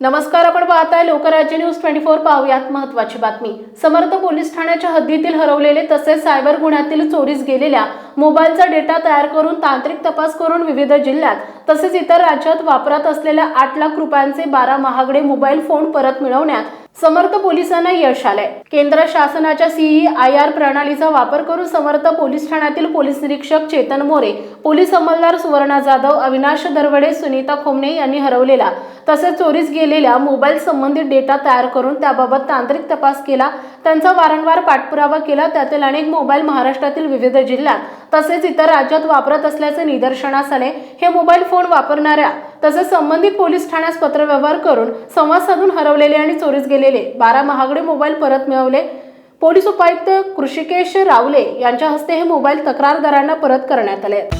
नमस्कार आपण पाहताय लोकराज्य न्यूज ट्वेंटी फोर पाहूयात महत्वाची बातमी. समर्थ पोलीस ठाण्याच्या हद्दीतील हरवलेले तसेच सायबर गुन्ह्यातील चोरीस गेलेल्या मोबाईलचा डेटा तयार करून तांत्रिक तपास करून विविध जिल्ह्यात तसेच इतर राज्यात वापरात असलेल्या आठ लाख रुपयांचे बारा महागडे मोबाईल फोन परत मिळवण्यात समर्थ पोलिसांना यश आलंय. केंद्र शासनाच्या सीई आय आर प्रणालीचा वापर करून समर्थ पोलीस ठाण्यातील पोलीस निरीक्षक चेतन मोरे पोलीस अंमलदार सुवर्णा जाधव अविनाश दरवडे सुनीता खोमणे यांनी हरवलेला तसेच चोरीस गेलेल्या मोबाईल संबंधित डेटा तयार करून त्याबाबत तांत्रिक तपास केला. त्यांचा वारंवार पाठपुरावा केला. त्यातील अनेक मोबाईल महाराष्ट्रातील विविध जिल्ह्यात तसेच इतर राज्यात वापरत असल्याचे निदर्शनास आले हे मोबाईल फोन वापरणाऱ्या तसेच संबंधित पोलीस ठाण्यास पत्रव्यवहार करून संवाद साधून हरवलेले आणि चोरीस गेलेले बारा महागडे मोबाईल परत मिळवले. पोलीस उपायुक्त कृषिकेश रावले यांच्या हस्ते हे मोबाईल तक्रारदारांना परत करण्यात आले.